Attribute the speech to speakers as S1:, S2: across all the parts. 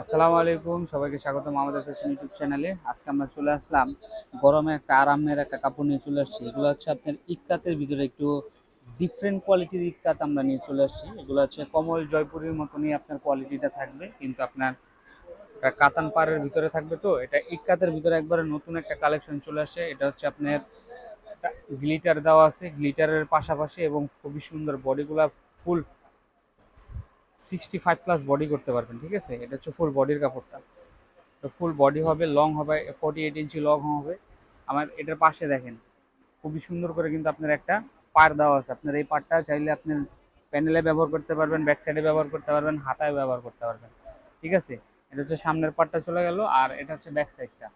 S1: আসসালামু আলাইকুম, সবাইকে স্বাগতম আমাদের ফ্যাশন ইউটিউব চ্যানেলে আজকে আমরা চলে আসলাম, গরমে একটা আরামের একটা কাপড় নিয়ে চলে আসছি। এগুলো হচ্ছে আপনার ইক্কাতের ভিতরে একটু ডিফারেন্ট কোয়ালিটির ইক্কাত আমরা নিয়ে চলে আসছি। এগুলো হচ্ছে কমল জয়পুরের মতনই আপনার কোয়ালিটিটা থাকবে, কিন্তু আপনার কাতান পাড়ের ভিতরে থাকবে তো। এটা ইক্কাতের ভিতরে একবারে নতুন একটা কালেকশন চলে আসে। এটা হচ্ছে আপনার গ্লিটার দেওয়া আছে। গ্লিটারের পাশাপাশি এবং খুবই সুন্দর বডিগুলা full sixty five plus body করতে পারবেন, ঠিক আছে? এটা হচ্ছে ফুল বডির কাপড়টা। তো ফুল বডি হবে লং হবে ফর্টি এইট ইঞ্চি লং হবে। আমার এটার পাশে দেখেন, খুবই সুন্দর করে কিন্তু আপনার একটা পার দেওয়া আছে। আপনার এই পারটা চাইলে আপনি প্যানেলে ব্যবহার করতে পারবেন ব্যাক সাইডে ব্যবহার করতে পারবেন, হাতায় ব্যবহার করতে পারবেন, ঠিক আছে? এটা হচ্ছে সামনের পার্টটা চলে গেল, আর এটা হচ্ছে ব্যাক সাইডটা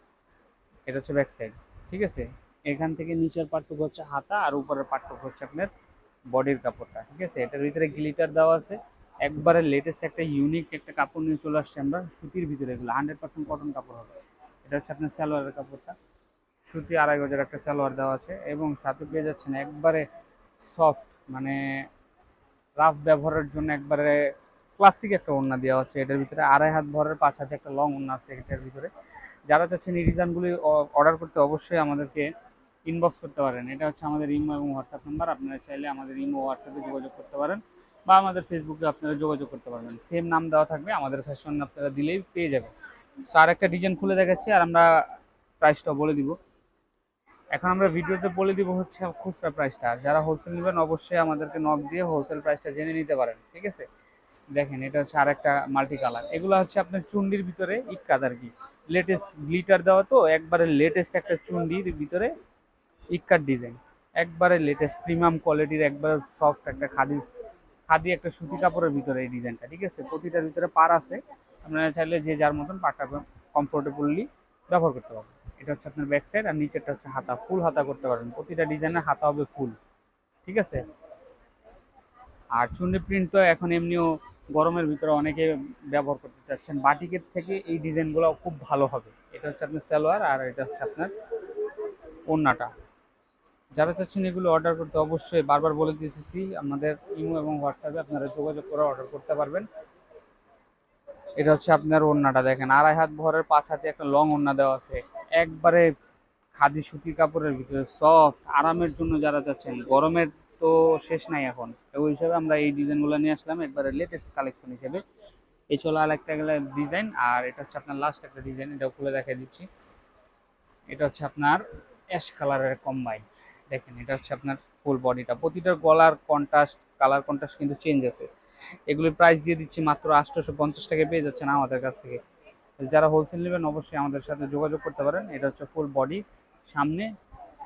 S1: এটা হচ্ছে ব্যাক সাইড ঠিক আছে? এখান থেকে নিচের পার্টটুকু হচ্ছে হাতা, আর উপরের পার্টটুকু হচ্ছে আপনার বডির কাপড়টা, ঠিক আছে? এটার ভিতরে গ্লিটার দেওয়া আছে। একবারে লেটেস্ট একটা ইউনিক একটা কাপড় নিয়ে চলে আসছে আমরা, সুতির ভিতরে এগুলো হান্ড্রেড পার্সেন্ট কটন কাপড় হবে। এটা হচ্ছে আপনার সালোয়ারের কাপড়টা। সুতি আড়াই গজের একটা সালোয়ার দেওয়া আছে এবং সাথে পেয়ে যাচ্ছেন একবারে সফট মানে রাফ ব্যবহারের জন্য একবারে ক্লাসিক একটা ওড়না দেওয়া আছে। এটার ভিতরে আড়াই হাত ভরের পাঁচ হাতে একটা লং ওড়না আছে এটার ভিতরে। যারা চাচ্ছেন এই ডিজাইনগুলি অর্ডার করতে অবশ্যই আমাদেরকে ইনবক্স করতে পারেন। এটা হচ্ছে আমাদের ইমো এবং হোয়াটসঅ্যাপ নাম্বার আপনারা চাইলে আমাদের ইমো হোয়াটসঅ্যাপে যোগাযোগ করতে পারেন। বা আমাদের ফেসবুকে আপনারা যোগাযোগ করতে পারবেন। সেম নাম দেওয়া থাকবে, আমাদের ফ্যাশন আপনারা দিলেই পেয়ে যাবেন। তো আর একটা ডিজাইন খুলে দেখাচ্ছি আর আমরা প্রাইসটা বলে দিব। এখন আমরা ভিডিওতে বলে দিব হচ্ছে খুচরা প্রাইসটা আর যারা হোলসেল নেবেন, অবশ্যই আমাদেরকে নক দিয়ে হোলসেল প্রাইসটা জেনে নিতে পারেন, ঠিক আছে? দেখেন, এটা হচ্ছে আর একটা মাল্টি কালার এগুলো হচ্ছে আপনার চুন্ডির ভিতরে ইক্কাত আর কি লেটেস্ট গ্লিটার দেওয়া তো, একবারে লেটেস্ট একটা চুন্ডির ভিতরে ইক্কার ডিজাইন একবারে লেটেস্ট প্রিমিয়াম কোয়ালিটির একবারে সফট একটা খাদি খাদি একটা সুতি কাপড়ের ভিতরে এই ডিজাইনটা, ঠিক আছে? প্রতিটার ভিতরে পার আছে। আপনারা চাইলে যে যার মতন পাটা কমফোর্টেবলি ব্যবহার করতে পারবেন। এটা হচ্ছে আপনার ব্যাক সাইড আর নিচেরটা হচ্ছে হাতা ফুল হাতা করতে পারবেন। প্রতিটা ডিজাইনের হাতা হবে ফুল ঠিক আছে? আর চুন্ডি প্রিন্ট তো এখন এমনিও গরমের ভিতরে অনেকে ব্যবহার করতে চাচ্ছেন। বাটিকের থেকে এই ডিজাইনগুলো খুব ভালো হবে। এটা হচ্ছে আপনার সালোয়ার আর এটা হচ্ছে আপনার ওড়নাটা। যারা চাচ্ছেন এগুলো অর্ডার করতে অবশ্যই বারবার বলে দিতেছি, আমাদের ইমো এবং হোয়াটসঅ্যাপে আপনারা যোগাযোগ করে অর্ডার করতে পারবেন। এটা হচ্ছে আপনার ওড়নাটা দেখেন, আড়াই হাত ভরের পাঁচ হাতে একটা লং ওড়না দেওয়া আছে। একবারে খাদি সুতির কাপড়ের ভিতরে সফট আরামের জন্য যারা চাচ্ছেন, গরমের তো শেষ নাই এখন। ওই হিসাবে আমরা এই ডিজাইনগুলো নিয়ে আসলাম, একবারে লেটেস্ট কালেকশন হিসেবে। এই চলো আর একটা গেলে ডিজাইন, আর এটা হচ্ছে আপনার লাস্ট একটা ডিজাইন, এটাও খুলে দেখা দিচ্ছি। এটা হচ্ছে আপনার অ্যাশ কালারের কম্বাইন দেখেন, এটা হচ্ছে আপনার ফুল বডিটা প্রতিটার গলার কন্ট্রাস্ট কালার কন্ট্রাস্ট কিন্তু চেঞ্জ আছে। এগুলির প্রাইস দিয়ে দিচ্ছি মাত্র আটশোশো পঞ্চাশ টাকা পেয়ে যাচ্ছেন আমাদের কাছ থেকে। যারা হোলসেল নেবেন অবশ্যই আমাদের সাথে যোগাযোগ করতে পারেন। এটা হচ্ছে ফুল বডি সামনে,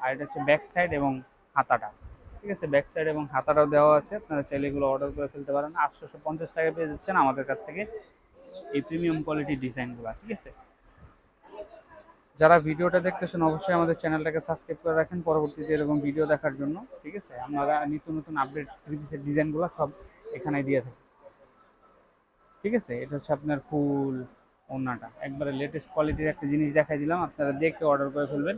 S1: আর এটা হচ্ছে ব্যাক সাইড এবং হাতাটা। ঠিক আছে ব্যাক সাইড এবং হাতাটাও দেওয়া আছে। আপনারা চাইলে এগুলো অর্ডার করে ফেলতে পারেন। আটশোশো পঞ্চাশ টাকা পেয়ে যাচ্ছেন আমাদের কাছ থেকে এই প্রিমিয়াম কোয়ালিটির ডিজাইনগুলো ঠিক আছে? যারা ভিডিওটা দেখতেছেন, অবশ্যই আমাদের চ্যানেলটাকে সাবস্ক্রাইব করে রাখেন পরবর্তীতে এরকম ভিডিও দেখার জন্য, ঠিক আছে? আমরা নিত্য নতুন আপডেট থ্রি পিসের ডিজাইনগুলো সব এখানে দিয়ে থাকি ঠিক আছে? এটা হচ্ছে আপনার ফুল ওড়নাটা। একবারে লেটেস্ট কোয়ালিটির একটা জিনিস দেখাই দিলাম, আপনারা দেখে অর্ডার করে ফেলবেন।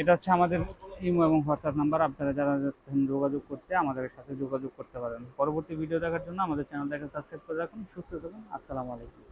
S1: এটা হচ্ছে আমাদের ইমো এবং হোয়াটসঅ্যাপ নাম্বার, আপনারা যারা যাচ্ছেন যোগাযোগ করতে আমাদের সাথে যোগাযোগ করতে পারেন। পরবর্তী ভিডিও দেখার জন্য আমাদের চ্যানেলটাকে সাবস্ক্রাইব করে রাখুন, সুস্থ থাকুন, আসসালামু আলাইকুম।